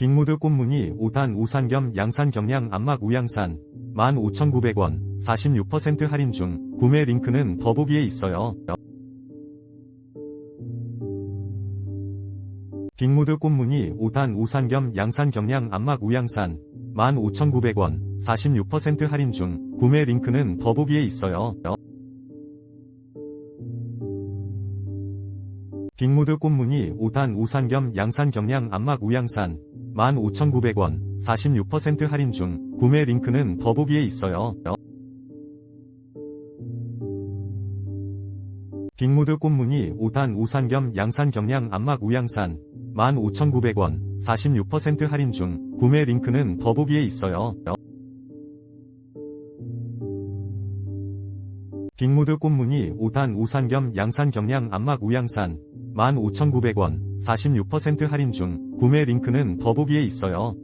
빅무드 꽃무늬 5단 우산 겸 양산 경량 안막 우양산 15,900원 46% 할인 중 구매 링크는 더보기에 있어요. 빅무드 꽃무늬 5단 우산 겸 양산 경량 안막 우양산 15,900원 46% 할인 중 구매 링크는 더보기에 있어요. 빅무드 꽃무늬 5단 우산 겸 양산 경량 안막 우양산 15,900원 46% 할인 중 구매 링크는 더보기에 있어요. 빅무드 꽃무늬 5단 우산 겸 양산 경량 안막 우양산 15,900원 46% 할인 중 구매 링크는 더보기에 있어요. 빅무드 꽃무늬 5단 우산 겸 양산 경량 안막 우양산 15,900원 46% 할인 중 구매 링크는 더보기에 있어요.